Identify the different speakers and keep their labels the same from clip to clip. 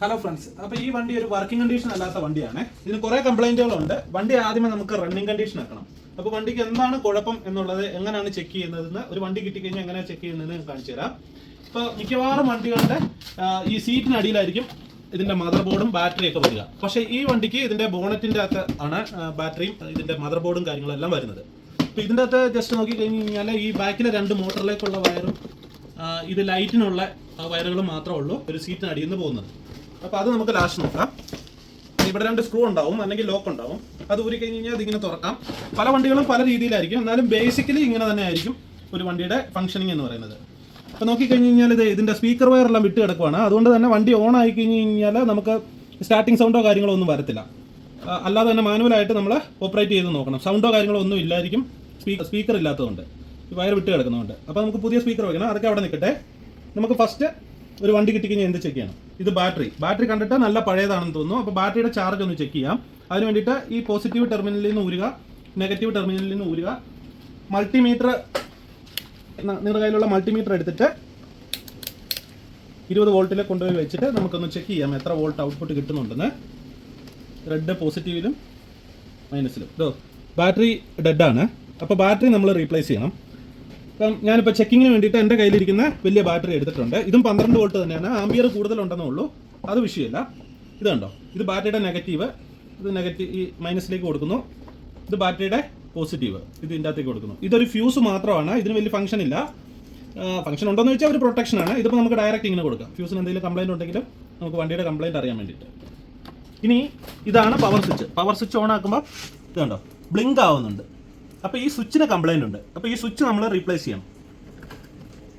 Speaker 1: Hello friends അപ്പോൾ ഈ വണ്ടി ഒരു വർക്കിംഗ് കണ്ടീഷൻ അല്ലാത്ത വണ്ടിയാണ്. ഇതിന് കുറേ കംപ്ലൈന്റുകളുണ്ട് വണ്ടി ആദ്യമേ നമുക്ക് റണ്ണിങ് കണ്ടീഷൻ ആക്കണം അപ്പോൾ വണ്ടിക്ക് എന്താണ് കുഴപ്പം എന്നുള്ളത് എങ്ങനെയാണ് ചെക്ക് ചെയ്യുന്നതെന്ന് ഒരു വണ്ടി കിട്ടിക്കഴിഞ്ഞാൽ എങ്ങനെയാണ് ചെക്ക് ചെയ്യുന്നതെന്ന് കാണിച്ചു തരാം. ഇപ്പൊ മിക്കവാറും വണ്ടികളുടെ ഈ സീറ്റിനടിയിലായിരിക്കും ഇതിന്റെ മദർ ബോർഡും ബാറ്ററിയും ഒക്കെ വരിക. പക്ഷേ ഈ വണ്ടിക്ക് ഇതിന്റെ ബോണറ്റിന്റെ അകത്ത് ആണ് ബാറ്ററിയും ഇതിന്റെ മദർ ബോർഡും കാര്യങ്ങളെല്ലാം വരുന്നത്. അപ്പോൾ ഇതിന്റെ അകത്ത് ജസ്റ്റ് നോക്കി കഴിഞ്ഞ് കഴിഞ്ഞാൽ ഈ ബാക്കിലെ രണ്ട് മോട്ടറിലേക്കുള്ള വയറും ഇത് ലൈറ്റിനുള്ള വയറുകൾ മാത്രമേ ഉള്ളൂ ഒരു സീറ്റിന് അടിയിൽ നിന്ന് പോകുന്നത്. അപ്പോൾ അത് നമുക്ക് ലാസ്റ്റ് നോക്കാം. ഇവിടെ രണ്ട് സ്ക്രൂ ഉണ്ടാവും അല്ലെങ്കിൽ ലോക്ക് ഉണ്ടാവും. അത് ഊരി കഴിഞ്ഞ് കഴിഞ്ഞാൽ അതിങ്ങനെ തുറക്കാം. പല വണ്ടികളും പല രീതിയിലായിരിക്കും. എന്നാലും ബേസിക്കലി ഇങ്ങനെ തന്നെ ആയിരിക്കും ഒരു വണ്ടിയുടെ ഫംഗ്ഷനിങ് എന്ന് പറയുന്നത്. അപ്പോൾ നോക്കിക്കഴിഞ്ഞ് കഴിഞ്ഞാൽ ഇത് ഇതിന്റെ സ്പീക്കർ വയറെല്ലാം വിട്ട് കിടക്കുവാണ്. അതുകൊണ്ട് തന്നെ വണ്ടി ഓൺ ആയി കഴിഞ്ഞ് കഴിഞ്ഞാൽ നമുക്ക് സ്റ്റാർട്ടിംഗ് സൗണ്ടോ കാര്യങ്ങളോ ഒന്നും വരത്തില്ല. അല്ലാതെ തന്നെ മാനുവലായിട്ട് നമ്മൾ ഓപ്പറേറ്റ് ചെയ്ത് നോക്കണം. സൗണ്ടോ കാര്യങ്ങളോ ഒന്നും ഇല്ലായിരിക്കും സ്പീക്കർ ഇല്ലാത്തതുകൊണ്ട്. വയർ വിട്ട് കിടക്കുന്നതുകൊണ്ട്. അപ്പോൾ നമുക്ക് പുതിയ സ്പീക്കർ വയ്ക്കണം അതൊക്കെ അവിടെ നിൽക്കട്ടെ. നമുക്ക് ഫസ്റ്റ് ഒരു വണ്ടി കിട്ടിക്കഴിഞ്ഞാൽ എന്ത് ചെക്ക് ചെയ്യണം? ഇത് ബാറ്ററി. ബാറ്ററി കണ്ടിട്ട് നല്ല പഴയതാണെന്ന് തോന്നുന്നു. അപ്പോൾ ബാറ്ററിയുടെ ചാർജ് ഒന്ന് ചെക്ക് ചെയ്യാം. അതിന് വേണ്ടിയിട്ട് ഈ പോസിറ്റീവ് ടെർമിനലിൽ നിന്ന് ഊരുക നെഗറ്റീവ് ടെർമിനലിൽ നിന്ന് ഊരുക. മൾട്ടിമീറ്റർ നിങ്ങളുടെ കയ്യിലുള്ള മൾട്ടിമീറ്റർ എടുത്തിട്ട് ഇരുപത് വോൾട്ടിൽ കൊണ്ടുപോയി വെച്ചിട്ട് നമുക്കൊന്ന് ചെക്ക് ചെയ്യാം എത്ര വോൾട്ട് ഔട്ട്പുട്ട് കിട്ടുന്നുണ്ടെന്ന്. റെഡ് പോസിറ്റീവിലും മൈനസിലും ബാറ്ററി ഡെഡാണ് അപ്പോൾ ബാറ്ററി നമ്മൾ റീപ്ലേസ് ചെയ്യണം. ഞാനിപ്പോൾ ചെക്കിങ്ങിന് വേണ്ടിയിട്ട് എന്റെ കയ്യിലിരിക്കുന്ന വലിയ ബാറ്ററി എടുത്തിട്ടുണ്ട്. ഇതും പന്ത്രണ്ട് വോൾട്ട് തന്നെയാണ്. ആംബിയർ കൂടുതലുണ്ടെന്നേ ഉള്ളൂ. അത് വിഷയമല്ല. ഇത് കണ്ടോ? ഇത് ബാറ്ററിയുടെ നെഗറ്റീവ് ഇത് നെഗറ്റീവ് ഈ മൈനസിലേക്ക് കൊടുക്കുന്നു. ഇത് ബാറ്ററിയുടെ പോസിറ്റീവ് ഇത് ഇതിന്റെ അകത്തേക്ക് കൊടുക്കുന്നു. ഇതൊരു ഫ്യൂസ് മാത്രമാണ്. ഇതിന് വലിയ ഫംഗ്ഷൻ ഇല്ല. ഫംഗ്ഷൻ ഉണ്ടോയെന്ന് വെച്ചാൽ ഒരു പ്രൊട്ടക്ഷൻ ആണ്. ഇതിപ്പോൾ നമുക്ക് ഡയറക്റ്റ് ഇങ്ങനെ കൊടുക്കാം. ഫ്യൂസിന് എന്തെങ്കിലും കംപ്ലൈന്റ് ഉണ്ടെങ്കിലും നമുക്ക് വണ്ടിയുടെ കംപ്ലൈന്റ് അറിയാൻ വേണ്ടിയിട്ട്. ഇനി ഇതാണ് power switch power switch on ആക്കുമ്പോൾ ഇത് കണ്ടോ? ബ്ലിങ്ക് ആവുന്നുണ്ട്. അപ്പോൾ ഈ സ്വിച്ചിന് കംപ്ലൈന്റ് ഉണ്ട്. അപ്പോൾ ഈ സ്വിച്ച് നമ്മൾ റീപ്ലേസ് ചെയ്യണം.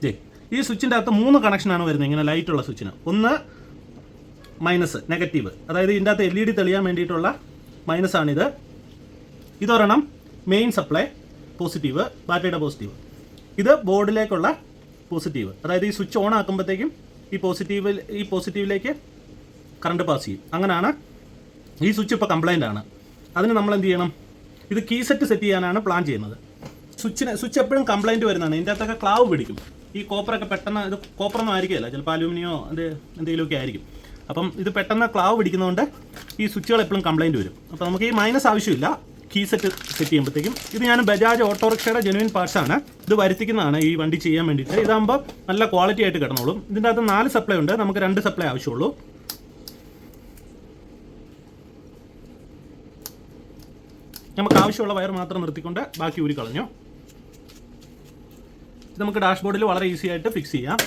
Speaker 1: ജേ ഈ സ്വിച്ചിന്റെ അകത്ത് മൂന്ന് കണക്ഷനാണ് വരുന്നത് ഇങ്ങനെ ലൈറ്റുള്ള സ്വിച്ചിന് ഒന്ന് മൈനസ് നെഗറ്റീവ് അതായത് ഇതിന്റെ അകത്ത് എൽ ഇ ഡി തെളിയാൻ വേണ്ടിയിട്ടുള്ള മൈനസ് ആണിത് ഇതൊരെണ്ണം മെയിൻ സപ്ലൈ പോസിറ്റീവ് ബാറ്ററിയുടെ പോസിറ്റീവ് ഇത് ബോർഡിലേക്കുള്ള പോസിറ്റീവ് അതായത് ഈ സ്വിച്ച് ഓൺ ആക്കുമ്പോഴത്തേക്കും ഈ പോസിറ്റീവ് ഈ പോസിറ്റീവിലേക്ക് കറണ്ട് പാസ് ചെയ്യും. അങ്ങനെയാണ് ഈ സ്വിച്ച് ഇപ്പോൾ കംപ്ലൈന്റ് ആണ്. അതിന് നമ്മൾ എന്ത് ചെയ്യണം? ഇത് കീ സെറ്റ് സെറ്റ് ചെയ്യാനാണ് പ്ലാൻ ചെയ്യുന്നത്. സ്വിച്ചിന് സ്വിച്ച് എപ്പോഴും കംപ്ലൈന്റ് വരുന്നതാണ്. ഇതിന്റെ അകത്തൊക്കെ ക്ലാവ് പിടിക്കും. ഈ കോപ്പറൊക്കെ പെട്ടെന്ന് ഇത് കോപ്പറൊന്നും ആയിരിക്കില്ല. ചിലപ്പോൾ അലൂമിനിയോ അത് എന്തെങ്കിലുമൊക്കെ ആയിരിക്കും. അപ്പം ഇത് പെട്ടെന്ന് ക്ലാവ് പിടിക്കുന്നതുകൊണ്ട് ഈ സ്വിച്ചുകൾ എപ്പോഴും കംപ്ലൈന്റ് വരും. അപ്പോൾ നമുക്ക് ഈ മൈനസ് ആവശ്യമില്ല. കീ സെറ്റ് സെറ്റ് ചെയ്യുമ്പോഴത്തേക്കും. ഇത് ഞാൻ ബജാജ് ഓട്ടോറിക്ഷയുടെ ജെനുവിൻ പാർട്സാണ് ഇത് വരുത്തിക്കുന്നതാണ് ഈ വണ്ടി ചെയ്യാൻ വേണ്ടിയിട്ട്. ഇതാകുമ്പോൾ നല്ല ക്വാളിറ്റി ആയിട്ട് കിടന്നോളും. ഇതിന്റെ അകത്ത് നാല് സപ്ലൈ ഉണ്ട്. നമുക്ക് രണ്ട് സപ്ലൈ ആവശ്യമുള്ളൂ. നമുക്ക് ആവശ്യമുള്ള വയർ മാത്രം നിർത്തിക്കൊണ്ട് ബാക്കി ഊരി കളഞ്ഞു. ഇത് നമുക്ക് ഡാഷ്ബോർഡിൽ വളരെ ഈസി ആയിട്ട് ഫിക്സ് ചെയ്യാം.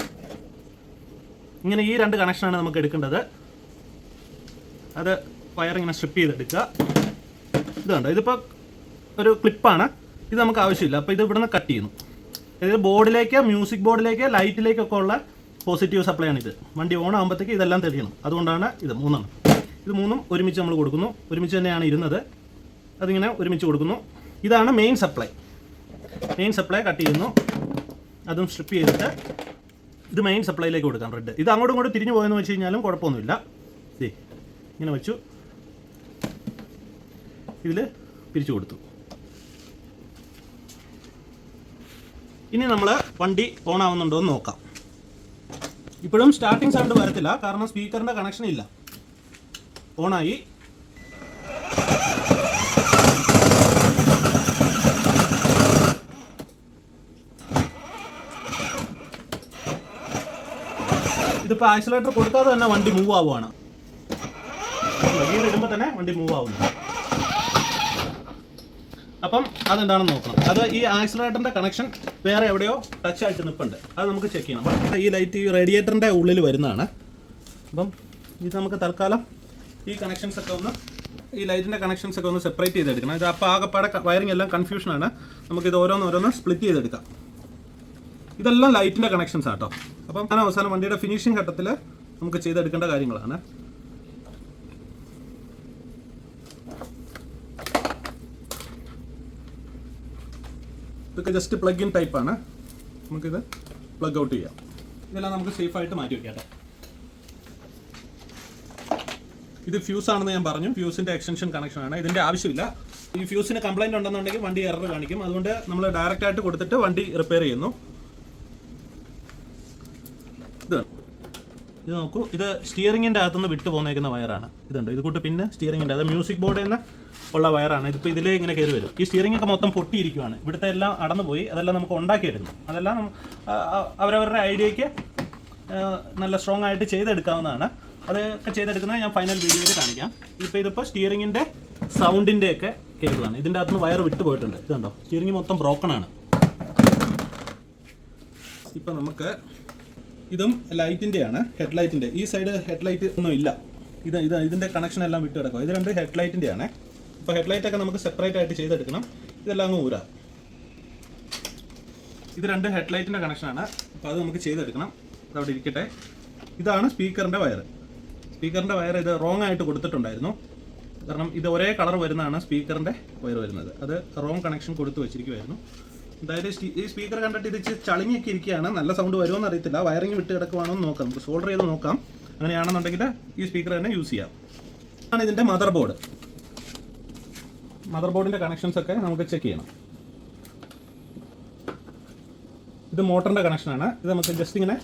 Speaker 1: ഇങ്ങനെ ഈ രണ്ട് കണക്ഷനാണ് നമുക്ക് എടുക്കേണ്ടത്. അത് വയർ ഇങ്ങനെ സ്ട്രിപ്പ് ചെയ്തെടുക്കുക. ഇത് കണ്ടോ? ഇതിപ്പോൾ ഒരു ക്ലിപ്പാണ് ഇത് നമുക്ക് ആവശ്യമില്ല. അപ്പോൾ ഇത് ഇവിടുന്ന് കട്ട് ചെയ്യുന്നു. അതായത് ബോർഡിലേക്ക് മ്യൂസിക് ബോർഡിലേക്ക് ലൈറ്റിലേക്കൊക്കെ ഉള്ള പോസിറ്റീവ് സപ്ലൈ ആണ് ഇത്. വണ്ടി ഓൺ ആകുമ്പോഴത്തേക്ക് ഇതെല്ലാം തെളിയണം. അതുകൊണ്ടാണ് ഇത് മൂന്നെണ്ണം. ഇത് മൂന്നും ഒരുമിച്ച് നമ്മൾ കൊടുക്കുന്നു. ഒരുമിച്ച് തന്നെയാണ് ഇരുന്നത്. അതിങ്ങനെ ഒരുമിച്ച് കൊടുക്കുന്നു. ഇതാണ് main supply main supply cut ചെയ്യുന്നു. അതും സ്ട്രിപ്പ് ചെയ്തിട്ട് ഇത് മെയിൻ സപ്ലൈയിലേക്ക് കൊടുക്കാം റെഡ് ഇത് അങ്ങോട്ടും ഇങ്ങോട്ടും തിരിഞ്ഞു പോയെന്ന് വെച്ച് കഴിഞ്ഞാലും കുഴപ്പമൊന്നുമില്ല. ദേ ഇങ്ങനെ വെച്ചു. ഇതിൽ പിരിച്ചു കൊടുത്തു. ഇനി നമ്മൾ വണ്ടി ഓൺ ആവുന്നുണ്ടോ എന്ന് നോക്കാം. ഇപ്പോഴും സ്റ്റാർട്ടിംഗ് സൗണ്ട് വരത്തില്ല കാരണം സ്പീക്കറിന്റെ കണക്ഷൻ ഇല്ല. ഓണായി ഇതിപ്പോൾ ആക്സിലേറ്റർ കൊടുക്കാതെ തന്നെ വണ്ടി മൂവ് ആവുകയാണ് ഗിയർ ഇടുമ്പോൾ തന്നെ വണ്ടി മൂവ് ആവുന്നു. അപ്പം അതെന്താണെന്ന് നോക്കണം. അത് ഈ ആക്സിലേറ്ററിന്റെ കണക്ഷൻ വേറെ എവിടെയോ ടച്ച് ആയിട്ട് നിൽപ്പുണ്ട് അത് നമുക്ക് ചെക്ക് ചെയ്യണം. ഈ ലൈറ്റ് ഈ റേഡിയേറ്ററിന്റെ ഉള്ളിൽ വരുന്നതാണ്. അപ്പം ഇത് നമുക്ക് തൽക്കാലം ഈ കണക്ഷൻസ് ഒക്കെ ഒന്ന് ഈ ലൈറ്റിന്റെ കണക്ഷൻസ് ഒക്കെ ഒന്ന് സെപ്പറേറ്റ് ചെയ്തെടുക്കണം. ഇത് അപ്പോൾ ആകെപ്പാടെ വയറിംഗ് എല്ലാം കൺഫ്യൂഷനാണ് നമുക്കിത് ഓരോന്നോരോന്ന് സ്പ്ലിറ്റ് ചെയ്തെടുക്കാം. ഇതെല്ലാം ലൈറ്റിന്റെ കണക്ഷൻസ് ആട്ടോ അപ്പം ഞാൻ അവസാനം വണ്ടിയുടെ ഫിനിഷിംഗ് ഘട്ടത്തിൽ നമുക്ക് ചെയ്തെടുക്കേണ്ട കാര്യങ്ങളാണ്. ഇതൊക്കെ ജസ്റ്റ് പ്ലഗ് ഇൻ ടൈപ്പ് ആണ്. നമുക്കിത് പ്ലഗ് ഔട്ട് ചെയ്യാം. ഇതെല്ലാം നമുക്ക് സേഫ് ആയിട്ട് മാറ്റി വെക്കാം ഇത് ഫ്യൂസ് ആണെന്ന് ഞാൻ പറഞ്ഞു. ഫ്യൂസിന്റെ എക്സ്റ്റൻഷൻ കണക്ഷൻ ആണ്. ഇതിന്റെ ആവശ്യമില്ല. ഈ ഫ്യൂസിന് കംപ്ലൈന്റ് ഉണ്ടെന്നുണ്ടെങ്കിൽ വണ്ടി എറർ കാണിക്കും. അതുകൊണ്ട് നമ്മൾ ഡയറക്റ്റ് ആയിട്ട് കൊടുത്തിട്ട് വണ്ടി റിപ്പയർ ചെയ്യുന്നു. ഇത് നോക്കൂ. ഇത് സ്റ്റിയറിങ്ങിന്റെ അകത്തുനിന്ന് വിട്ടു പോന്നേക്കുന്ന വയറാണ്. ഇതുണ്ട്. ഇത് കൂട്ട് പിന്നെ സ്റ്റിയറിങ്ങിന്റെ അത് മ്യൂസിക് ബോർഡിൽ നിന്ന് ഉള്ള വയറാണ്. ഇതിപ്പോൾ ഇതിലേ ഇങ്ങനെ കയറി വരും. ഈ സ്റ്റിയറിംഗ് ഒക്കെ മൊത്തം പൊട്ടിയിരിക്കുവാണ്. ഇവിടുത്തെ എല്ലാം അടന്നു പോയി അതെല്ലാം നമുക്ക് ഉണ്ടാക്കിയിരുന്നു അതെല്ലാം അവരവരുടെ ഐഡിയയ്ക്ക് നല്ല സ്ട്രോങ് ആയിട്ട് ചെയ്തെടുക്കാവുന്നതാണ്. അതൊക്കെ ചെയ്തെടുക്കുന്നത് ഞാൻ ഫൈനൽ വീഡിയോയിൽ കാണിക്കാം. ഇപ്പോൾ ഇതിപ്പോൾ സ്റ്റിയറിങ്ങിന്റെ സൗണ്ടിന്റെ ഒക്കെ കേബിളാണ് ഇതിന്റെ അകത്തുനിന്ന് വയർ വിട്ടു പോയിട്ടുണ്ട്. ഇതുണ്ടോ സ്റ്റിയറിംഗ് മൊത്തം ബ്രോക്കൺ ആണ്. ഇപ്പം നമുക്ക് ഇതും ലൈറ്റിന്റെയാണ് ഹെഡ് ലൈറ്റിന്റെ ഈ സൈഡ് ഹെഡ്ലൈറ്റ് ഒന്നും ഇല്ല. ഇത് ഇത് ഇതിന്റെ കണക്ഷൻ എല്ലാം വിട്ട് കിടക്കും ഇത് രണ്ട് ഹെഡ് ലൈറ്റിന്റെയാണ് ഹെഡ്ലൈറ്റ് ഹെഡ് ലൈറ്റ് ഒക്കെ നമുക്ക് സെപ്പറേറ്റ് ആയിട്ട് ചെയ്തെടുക്കണം. ഇതെല്ലാം അങ്ങ് ഊരാം. ഇത് രണ്ട് ഹെഡ് ലൈറ്റിന്റെ കണക്ഷനാണ് അപ്പോൾ അത് നമുക്ക് ചെയ്തെടുക്കണം. അത് അവിടെ ഇരിക്കട്ടെ. ഇതാണ് സ്പീക്കറിന്റെ വയർ സ്പീക്കറിന്റെ വയർ ഇത് റോങ് ആയിട്ട് കൊടുത്തിട്ടുണ്ടായിരുന്നു. കാരണം ഇത് ഒരേ കളർ വരുന്നതാണ് സ്പീക്കറിന്റെ വയർ വരുന്നത്. അത് റോങ് കണക്ഷൻ കൊടുത്തു വെച്ചിരിക്കുമായിരുന്നു എന്തായാലും ഈ സ്പീക്കർ കണ്ടിട്ട് ഇത് ചളിങ്ങിയൊക്കെ ഇരിക്കുകയാണ്. നല്ല സൗണ്ട് വരുമോ അറിയത്തില്ല. വയറിംഗ് വിട്ട് കിടക്കുവാണോ എന്ന് നോക്കാം. നമുക്ക് സോൾഡർ ചെയ്ത് നോക്കാം. അങ്ങനെയാണെന്നുണ്ടെങ്കിൽ ഈ സ്പീക്കർ തന്നെ യൂസ് ചെയ്യാം. ആണ് ഇതിന്റെ മദർ ബോർഡ് മദർ ബോർഡിന്റെ കണക്ഷൻസ് ഒക്കെ നമുക്ക് ചെക്ക് ചെയ്യണം. ഇത് മോട്ടറിന്റെ കണക്ഷനാണ് ഇത് നമുക്ക് ജസ്റ്റ് ഇങ്ങനെ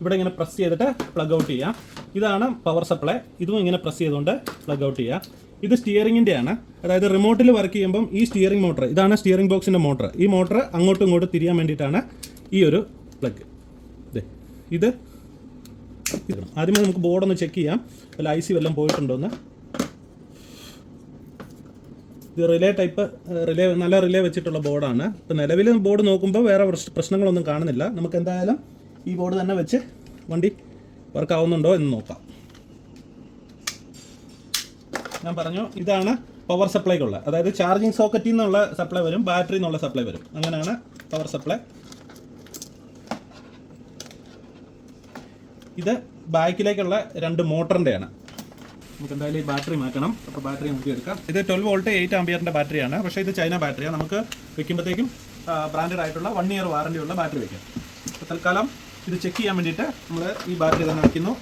Speaker 1: ഇവിടെ ഇങ്ങനെ പ്രസ് ചെയ്തിട്ട് പ്ലഗ് ഔട്ട് ചെയ്യാം. ഇതാണ് പവർ സപ്ലൈ ഇതും ഇങ്ങനെ പ്രസ് ചെയ്തുകൊണ്ട് പ്ലഗ് ഔട്ട് ചെയ്യാം. ഇത് സ്റ്റിയറിംഗിന്റെ ആണ്. അതായത് റിമോട്ടിൽ വർക്ക് ചെയ്യുമ്പം ഈ സ്റ്റിയറിംഗ് മോട്ടർ ഇതാണ് സ്റ്റിയറിംഗ് ബോക്സിന്റെ മോട്ടർ ഈ മോട്ടർ അങ്ങോട്ടും ഇങ്ങോട്ടും തിരിയാൻ വേണ്ടിയിട്ടാണ് ഈ ഒരു പ്ലഗ് ഇത്. ആദ്യമേ നമുക്ക് ബോർഡൊന്ന് ചെക്ക് ചെയ്യാം. വല്ല ഐ സി വല്ലതും പോയിട്ടുണ്ടോ എന്ന്. ഇത് റിലേ ടൈപ്പ് റിലേ നല്ല റിലേ വെച്ചിട്ടുള്ള ബോർഡാണ് ഇപ്പം നിലവിൽ ബോർഡ് നോക്കുമ്പോൾ വേറെ പ്രശ്നങ്ങളൊന്നും കാണുന്നില്ല. നമുക്ക് എന്തായാലും ഈ ബോർഡ് തന്നെ വെച്ച് വണ്ടി വർക്ക് ആവുന്നുണ്ടോ എന്ന് നോക്കാം. ഞാൻ പറഞ്ഞു ഇതാണ് പവർ സപ്ലൈക്കുള്ള അതായത് ചാർജിങ് സോക്കറ്റിൽ നിന്നുള്ള സപ്ലൈ വരും ബാറ്ററി എന്നുള്ള സപ്ലൈ വരും. അങ്ങനെയാണ് പവർ സപ്ലൈ ഇത് ബാക്കിലേക്കുള്ള രണ്ട് മോട്ടറിന്റെയാണ് നമുക്ക് എന്തായാലും ഈ ബാറ്ററി മാറ്റണം. അപ്പോൾ ബാറ്ററി നമുക്ക് എടുക്കാം. ഇത് ട്വൽവ് വോൾട്ട് എയ്റ്റ് ആംബിയറിന്റെ ബാറ്ററിയാണ് പക്ഷേ ഇത് ചൈന ബാറ്ററിയാണ് നമുക്ക് വെക്കുമ്പോഴത്തേക്കും ബ്രാൻഡഡ് ആയിട്ടുള്ള വൺ ഇയർ വാറണ്ടി ഉള്ള ബാറ്ററി വയ്ക്കാം അപ്പോൾ തൽക്കാലം ഇത് ചെക്ക് ചെയ്യാൻ വേണ്ടിയിട്ട് നമ്മൾ ഈ ബാറ്ററി തന്നെ വയ്ക്കുന്നു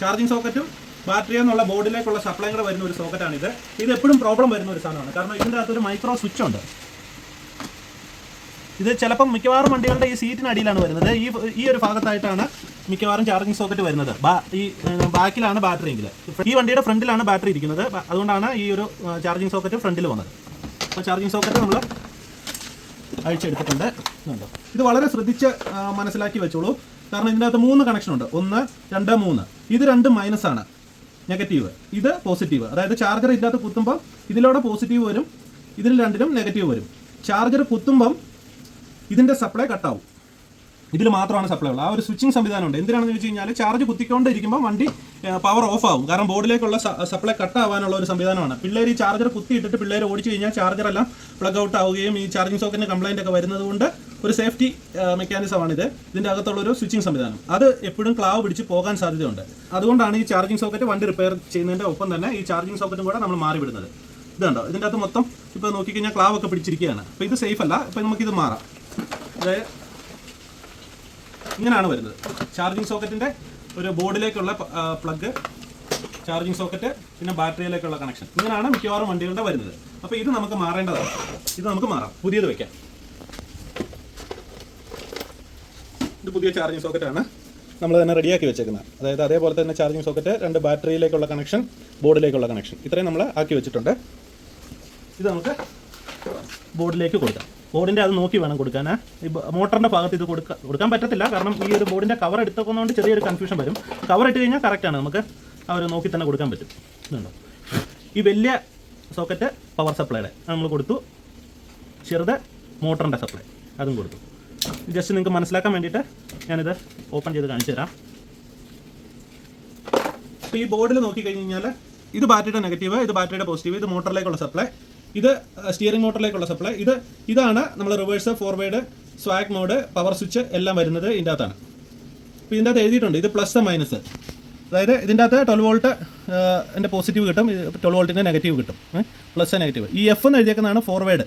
Speaker 1: ചാർജിങ് സോക്കറ്റും ബാറ്ററി എന്നുള്ള ബോർഡിലേക്കുള്ള സപ്ലൈ കൂടെ വരുന്ന ഒരു സോക്കറ്റാണിത്. ഇത് എപ്പോഴും പ്രോബ്ലം വരുന്ന ഒരു സാധനമാണ്. കാരണം ഇതിന്റെ അകത്തൊരു മൈക്രോ സ്വിച്ച് ഉണ്ട്. ഇത് ചിലപ്പം മിക്കവാറും വണ്ടികളുടെ ഈ സീറ്റിന് അടിയിലാണ് വരുന്നത്. ഈ ഈ ഒരു ഭാഗത്തായിട്ടാണ് മിക്കവാറും ചാർജിങ് സോക്കറ്റ് വരുന്നത്. ഈ ബാക്കിലാണ് ബാറ്ററി എങ്കിൽ ഈ വണ്ടിയുടെ ഫ്രണ്ടിലാണ് ബാറ്ററി ഇരിക്കുന്നത്. അതുകൊണ്ടാണ് ഈ ഒരു ചാർജിങ് സോക്കറ്റ് ഫ്രണ്ടിൽ വന്നത്. അപ്പോൾ ചാർജിങ് സോക്കറ്റ് നമ്മൾ അഴിച്ചെടുത്തിട്ടുണ്ട്. ഇത് വളരെ ശ്രദ്ധിച്ച് മനസ്സിലാക്കി വെച്ചോളൂ. കാരണം ഇതിനകത്ത് മൂന്ന് കണക്ഷൻ ഉണ്ട്. ഒന്ന് രണ്ട് മൂന്ന്. ഇത് രണ്ട് മൈനസ് ആണ്. നെഗറ്റീവ്. ഇത് പോസിറ്റീവ് അതായത് ചാർജർ ഇതിനകത്ത് കുത്തുമ്പോൾ ഇതിലൂടെ പോസിറ്റീവ് വരും ഇതിൽ രണ്ടിലും നെഗറ്റീവ് വരും. ചാർജർ കുത്തുമ്പം ഇതിന്റെ സപ്ലൈ കട്ടാവും ഇതിൽ മാത്രമാണ് സപ്ലൈ ഉള്ളത്. ആ ഒരു സ്വിച്ചിങ് സംവിധാനമുണ്ട് എന്തിനാണെന്ന് വെച്ച് കഴിഞ്ഞാൽ ചാർജ് കുത്തിക്കൊണ്ടിരിക്കുമ്പോൾ വണ്ടി പവർ ഓഫ് ആവും. കാരണം ബോർഡിലേക്കുള്ള സപ്ലൈ കട്ട് ആവാനുള്ള ഒരു സംവിധാനമാണ്. പിള്ളേർ ഈ ചാർജർ കുത്തിയിട്ടിട്ട് പിള്ളേർ ഓടിച്ചു കഴിഞ്ഞാൽ ചാർജർ എല്ലാം പ്ലഗ് ഔട്ട് ആവുകയും ഈ ചാർജിങ് സോക്കറ്റിന് കംപ്ലൈന്റ് ഒക്കെ വരുന്നത് കൊണ്ട് ഒരു സേഫ്റ്റി മെക്കാനിസമാണിത് ഇതിന്റെ അകത്തുള്ള ഒരു സ്വിച്ചിങ് സംവിധാനം. അത് എപ്പോഴും ക്ലാവ് പിടിച്ച് പോകാൻ സാധ്യതയുണ്ട്. അതുകൊണ്ടാണ് ഈ ചാർജിങ് സോക്കറ്റ് വണ്ടി റിപ്പയർ ചെയ്യുന്നതിന്റെ ഒപ്പം തന്നെ ഈ ചാർജിങ് സോക്കറ്റും കൂടെ നമ്മൾ മാറി വിടുന്നത്. ഇതുണ്ടോ? ഇതിന്റെ അകത്ത് മൊത്തം ഇപ്പോൾ നോക്കിക്കഴിഞ്ഞാൽ ക്ലാവ് ഒക്കെ പിടിച്ചിരിക്കുകയാണ്. അപ്പോൾ ഇത് സേഫ് അല്ല. ഇപ്പോൾ നമുക്കിത് മാറാം. അതായത് ഇങ്ങനെയാണ് വരുന്നത്. ചാർജിങ് സോക്കറ്റിന്റെ ഒരു ബോർഡിലേക്കുള്ള പ്ലഗ് ചാർജിങ് സോക്കറ്റ് പിന്നെ ബാറ്ററിയിലേക്കുള്ള കണക്ഷൻ ഇങ്ങനെയാണ് മിക്കവാറും വണ്ടികളുടെ വരുന്നത്. അപ്പോൾ ഇത് നമുക്ക് മാറേണ്ടതാണ്. ഇത് നമുക്ക് മാറാം. പുതിയത് വെക്കാം. ഇത് പുതിയ ചാർജിങ് സോക്കറ്റാണ് നമ്മൾ തന്നെ റെഡിയാക്കി വെച്ചേക്കുന്നത് അതായത് അതേപോലെ തന്നെ ചാർജിങ് സോക്കറ്റ് രണ്ട് ബാറ്ററിയിലേക്കുള്ള കണക്ഷൻ ബോർഡിലേക്കുള്ള കണക്ഷൻ ഇത്രയും നമ്മൾ ആക്കി വെച്ചിട്ടുണ്ട്. ഇത് നമുക്ക് ബോർഡിലേക്ക് കൊടുക്കാം. ബോർഡിന്റെ അത് നോക്കി വേണം കൊടുക്കാൻ ഈ മോട്ടറിന്റെ ഭാഗത്ത് ഇത് കൊടുക്കാൻ കൊടുക്കാൻ പറ്റത്തില്ല. കാരണം ഈ ഒരു ബോർഡിന്റെ കവർ എടുത്തതുകൊണ്ട് ചെറിയൊരു കൺഫ്യൂഷൻ വരും. കവർ ഇട്ട് കഴിഞ്ഞാൽ കറക്റ്റാണ് നമുക്ക് അവർ നോക്കി തന്നെ കൊടുക്കാൻ പറ്റും. ഇതുണ്ടോ? ഈ വലിയ സോക്കറ്റ് പവർ സപ്ലൈയുടെ നമ്മൾ കൊടുത്തു. ചെറുത് മോട്ടറിന്റെ സപ്ലൈ അതും കൊടുത്തു. ജസ്റ്റ് നിങ്ങൾക്ക് മനസ്സിലാക്കാൻ വേണ്ടിയിട്ട് ഞാനിത് ഓപ്പൺ ചെയ്ത് കാണിച്ചു തരാം. ഈ ബോർഡിൽ നോക്കി കഴിഞ്ഞാൽ ഇത് ബാറ്ററിയുടെ നെഗറ്റീവ് ഇത് ബാറ്ററിയുടെ പോസിറ്റീവ് ഇത് മോട്ടറിലേക്കുള്ള സപ്ലൈ ഇത് സ്റ്റിയറിംഗ് മോട്ടറിലേക്കുള്ള സപ്ലൈ ഇത് ഇതാണ് നമ്മൾ reverse forward swag mode power switch എല്ലാം വരുന്നത് ഇതിന്റെ അകത്താണ്. അപ്പോൾ ഇതിന്റെ അകത്ത് എഴുതിയിട്ടുണ്ട് ഇത് പ്ലസ് മൈനസ് അതായത് ഇതിന്റെ അകത്ത് ട്വൽവ് വോൾട്ട് എന്റെ പോസിറ്റീവ് കിട്ടും ട്വൽവ് വോൾട്ടിന്റെ നെഗറ്റീവ് കിട്ടും പ്ലസ് നെഗറ്റീവ് ഈ എഫ് എന്ന് എഴുതിയേക്കുന്നതാണ് ഫോർവേഡ്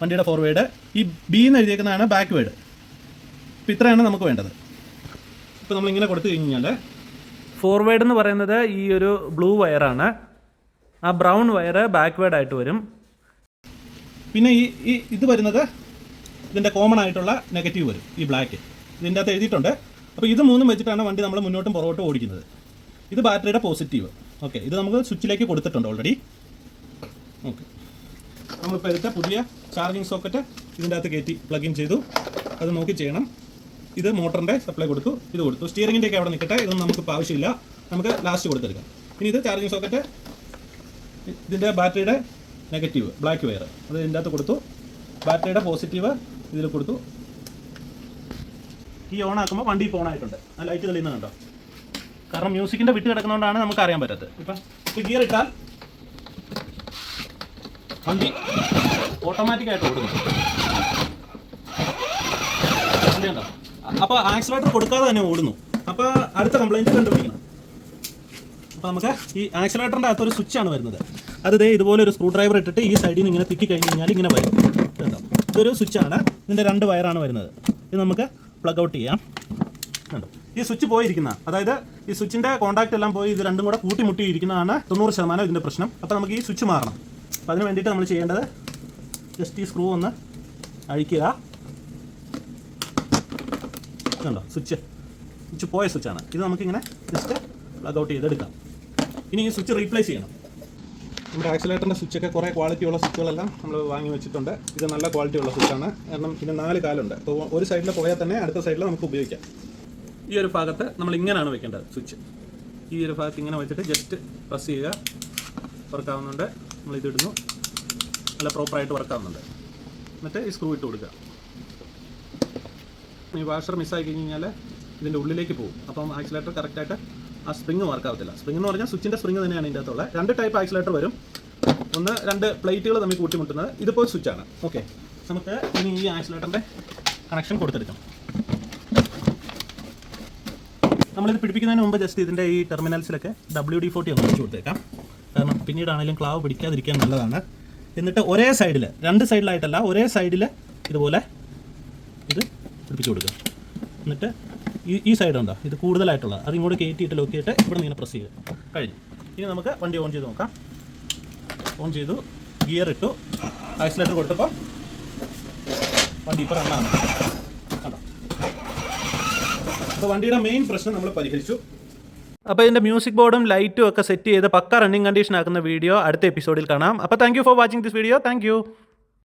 Speaker 1: വണ്ടിയുടെ ഫോർവേഡ് ഈ ബി എന്ന് എഴുതിയേക്കുന്നതാണ് ബാക്ക് വേഡ് അപ്പോൾ ഇത്രയാണ് നമുക്ക് വേണ്ടത്. ഇപ്പോൾ നമ്മളിങ്ങനെ കൊടുത്തു കഴിഞ്ഞാൽ ഫോർവേഡ് എന്ന് പറയുന്നത് ഈ ഒരു ബ്ലൂ വയറാണ് ആ ബ്രൗൺ വയർ ബാക്ക്വേഡ് ആയിട്ട് വരും. പിന്നെ ഈ ഈ ഇത് വരുന്നത് ഇതിന്റെ കോമൺ ആയിട്ടുള്ള നെഗറ്റീവ് വരും ഈ ബ്ലാക്ക് ഇതിന്റെ അകത്ത് എഴുതിയിട്ടുണ്ട്. അപ്പോൾ ഇത് മൂന്നും വെച്ചിട്ടാണ് വണ്ടി നമ്മൾ മുന്നോട്ടും പുറകോട്ടും ഓടിക്കുന്നത്. ഇത് ബാറ്ററിയുടെ പോസിറ്റീവ് ഓക്കെ ഇത് നമുക്ക് സ്വിച്ചിലേക്ക് കൊടുത്തിട്ടുണ്ട് ഓൾറെഡി ഓക്കെ നമ്മളിപ്പോൾ എടുത്ത പുതിയ ചാർജിങ് സോക്കറ്റ് ഇതിന്റെ അകത്ത് കയറ്റി പ്ലഗ് ഇൻ ചെയ്തു. അത് നോക്കി ചെയ്യണം. ഇത് മോട്ടറിന്റെ സപ്ലൈ കൊടുത്തു ഇത് കൊടുത്തു. സ്റ്റിയറിങ്ങിന്റെ ഒക്കെ അവിടെ നിൽക്കട്ടെ ഇതൊന്നും നമുക്ക് ആവശ്യമില്ല. നമുക്ക് ലാസ്റ്റ് കൊടുത്തെടുക്കാം. ഇനി ഇത് ചാർജിങ് സോക്കറ്റ് ഇതിന്റെ ബാറ്ററിയുടെ നെഗറ്റീവ് ബ്ലാക്ക് വയർ അത് ഇതിന്റെ അകത്ത് കൊടുത്തു. ബാറ്ററിയുടെ പോസിറ്റീവ് ഇതിൽ കൊടുത്തു. ഈ ഓൺ ആക്കുമ്പോൾ വണ്ടി ഇപ്പോൾ ആയിട്ടുണ്ട്. ആ ലൈറ്റ് തെളിയുന്നത് കണ്ടോ കാരണം മ്യൂസിക്കിന്റെ വിട്ട് കിടക്കുന്നതുകൊണ്ടാണ് നമുക്ക് അറിയാൻ പറ്റാത്തത്. ഇപ്പം ഇപ്പോൾ ഗിയർ ഇട്ടാൽ വണ്ടി ഓട്ടോമാറ്റിക്കായിട്ട് ഓടുന്നു. വണ്ടി അപ്പോൾ ആക്സിലേറ്റർ കൊടുക്കാതെ തന്നെ ഓടുന്നു. അപ്പോൾ അടുത്ത കംപ്ലൈന്റ് കണ്ടുപിടിക്കണം. അപ്പോൾ നമുക്ക് ഈ ആക്സിലേറ്ററിന്റെ അകത്തൊരു സ്വിച്ചാണ് വരുന്നത്. അത് ദേ ഇതുപോലെ ഒരു സ്ക്രൂ ഡ്രൈവർ ഇട്ടിട്ട് ഈ സൈഡിൽ നിന്ന് ഇങ്ങനെ തിക്കി കഴിഞ്ഞ് കഴിഞ്ഞാൽ ഇങ്ങനെ വരും. കണ്ടോ? ഇതൊരു സ്വിച്ചാണ്. ഇതിന്റെ രണ്ട് വയറാണ് വരുന്നത്. ഇത് നമുക്ക് പ്ലഗ് ഔട്ട് ചെയ്യാം. കണ്ടോ? ഈ സ്വിച്ച് പോയിരിക്കുന്ന അതായത് ഈ സ്വിച്ചിന്റെ കോൺടാക്റ്റ് എല്ലാം പോയി ഇത് രണ്ടും കൂടെ കൂട്ടിമുട്ടിയിരിക്കുന്നതാണ് തൊണ്ണൂറ് ശതമാനം ഇതിന്റെ പ്രശ്നം. അപ്പോൾ നമുക്ക് ഈ സ്വിച്ച് മാറണം. അപ്പോൾ അതിന് വേണ്ടിയിട്ട് നമ്മൾ ചെയ്യേണ്ടത് ജസ്റ്റ് ഈ സ്ക്രൂ ഒന്ന് അഴിക്കുക. കണ്ടോ? സ്വിച്ച് സ്വിച്ച് പോയ സ്വിച്ചാണ് ഇത് നമുക്കിങ്ങനെ ജസ്റ്റ് പ്ലഗ് ഔട്ട് ചെയ്തെടുക്കാം. ഇനി ഈ സ്വിച്ച് റീപ്ലേസ് ചെയ്യണം. നമ്മുടെ ആക്സിലേറ്ററിന്റെ സ്വിച്ചൊക്കെ കുറേ ക്വാളിറ്റിയുള്ള സ്വിച്ചുകളെല്ലാം നമ്മൾ വാങ്ങി വെച്ചിട്ടുണ്ട്. ഇത് നല്ല ക്വാളിറ്റി ഉള്ള സ്വിച്ചാണ് കാരണം ഇതിന് നാല് കാലുണ്ട്. അപ്പോൾ ഒരു സൈഡിൽ പോയാൽ തന്നെ അടുത്ത സൈഡിൽ നമുക്ക് ഉപയോഗിക്കാം. ഈ ഒരു ഭാഗത്ത് നമ്മൾ ഇങ്ങനെയാണ് വെക്കേണ്ടത് സ്വിച്ച് ഈ ഒരു ഭാഗത്ത് ഇങ്ങനെ വെച്ചിട്ട് ജസ്റ്റ് പ്രസ് ചെയ്യുക. വർക്കാവുന്നുണ്ട് നമ്മൾ ഇതിടുന്നു നല്ല പ്രോപ്പറായിട്ട് വർക്കാവുന്നുണ്ട് എന്നിട്ട് ഈ സ്ക്രൂ ഇട്ട് കൊടുക്കുക. ഈ വാഷർ മിസ്സായി കഴിഞ്ഞ് കഴിഞ്ഞാൽ ഇതിന്റെ ഉള്ളിലേക്ക് പോകും. അപ്പം ആക്സിലേറ്റർ കറക്റ്റായിട്ട് ആ സ്പ്രിങ് വർക്ക് ആവത്തില്ല. സ്പ്രിങ് എന്ന് പറഞ്ഞാൽ സ്വിച്ചിന്റെ സ്പ്രിങ് തന്നെയാണ് ഇതിന്റെ അകത്തുള്ള രണ്ട് ടൈപ്പ് ആക്സിലേറ്റർ വരും. ഒന്ന് രണ്ട് പ്ലേറ്റുകൾ തമ്മിൽ കൂട്ടിമുട്ടുന്നത് ഇതിപ്പോൾ സ്വിച്ചാണ് ഓക്കെ നമുക്ക് ഇനി ഈ ആക്സിലേറ്ററിന്റെ കണക്ഷൻ കൊടുത്തെടുക്കാം. നമ്മളിത് പിടിപ്പിക്കുന്നതിന് മുമ്പ് ജസ്റ്റ് ഇതിന്റെ ഈ ടെർമിനൽസിലൊക്കെ ഡബ്ല്യു ഡി ഫോർട്ടി ഒന്ന് വെച്ച് കൊടുത്തേക്കാം. പിന്നീടാണെങ്കിലും ക്ലാവ് പിടിക്കാതിരിക്കാൻ നല്ലതാണ്. എന്നിട്ട് ഒരേ സൈഡിൽ രണ്ട് സൈഡിലായിട്ടല്ല ഒരേ സൈഡിൽ ഇതുപോലെ ഇത് പിടിപ്പിച്ച് കൊടുക്കുക. എന്നിട്ട് ഈ ഈ സൈഡ് ഇത് കൂടുതലായിട്ടുള്ള അത് ഇങ്ങോട്ട് കയറ്റിയിട്ട് ലോക്ക് ചെയ്തിട്ട് ഇവിടെ ഇങ്ങനെ പ്രസ് ചെയ്യുക. കഴിഞ്ഞു. ഇനി നമുക്ക് വണ്ടി ഓൺ ചെയ്ത് നോക്കാം. ഓൺ ചെയ്തു ഗിയർ ഇട്ടു ആക്സിലേറ്റർ കൊടുത്തപ്പോൾ വണ്ടി ഇപ്പോൾ റണ്ണാണ് കണ്ടോ? അപ്പോൾ വണ്ടിയുടെ മെയിൻ പ്രശ്നം നമ്മൾ പരിഹരിച്ചു. അപ്പോൾ ഇതിന്റെ മ്യൂസിക് ബോർഡും ലൈറ്റും ഒക്കെ സെറ്റ് ചെയ്ത് പക്ക റണ്ണിങ് കണ്ടീഷൻ ആക്കുന്ന വീഡിയോ അടുത്ത എപ്പിസോഡിൽ കാണാം. അപ്പോൾ thank for watching this video thank